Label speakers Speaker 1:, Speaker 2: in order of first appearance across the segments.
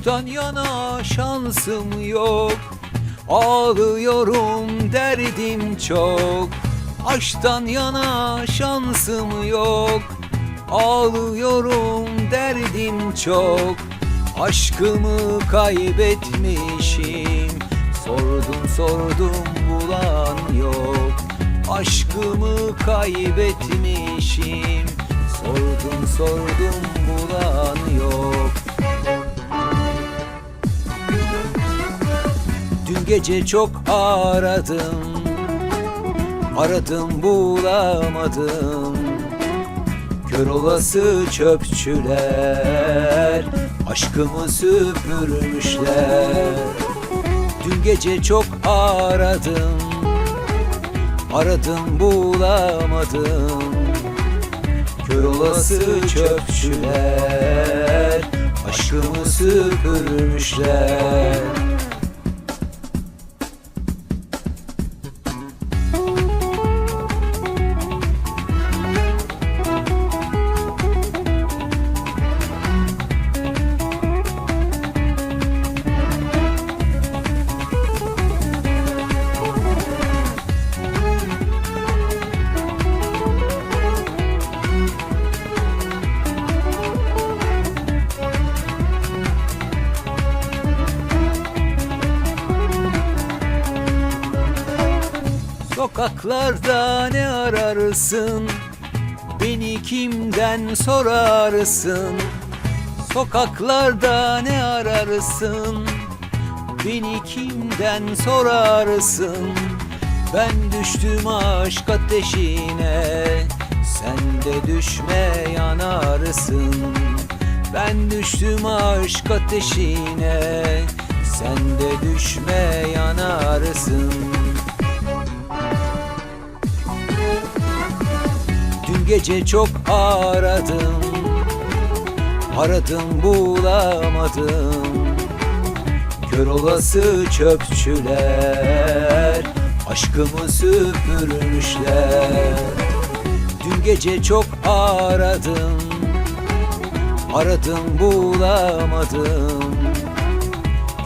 Speaker 1: Aşktan yana şansım yok. Ağlıyorum derdim çok. Aşktan yana şansım yok. Ağlıyorum derdim çok. Aşkımı kaybetmişim. Sordum sordum bulan yok. Aşkımı kaybetmişim. Sordum sordum bulan yok gece çok aradım. Aradım bulamadım. Kör olası çöpçüler Aşkımı süpürmüşler. Dün gece çok aradım Aradım bulamadım. Kör olası çöpçüler Aşkımı süpürmüşler Sokaklarda ne ararsın? Beni kimden sorarsın? Sokaklarda ne ararsın? Beni kimden sorarsın? Ben düştüm aşk ateşine Sen de düşme yanarsın. Ben düştüm aşk ateşine Sen de düşme yanarsın gece çok aradım. Aradım bulamadım. Kör olası çöpçüler Aşkımı süpürmüşler. Dün gece çok aradım Aradım bulamadım.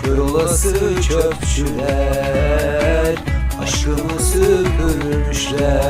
Speaker 1: Kör olası çöpçüler Aşkımı süpürmüşler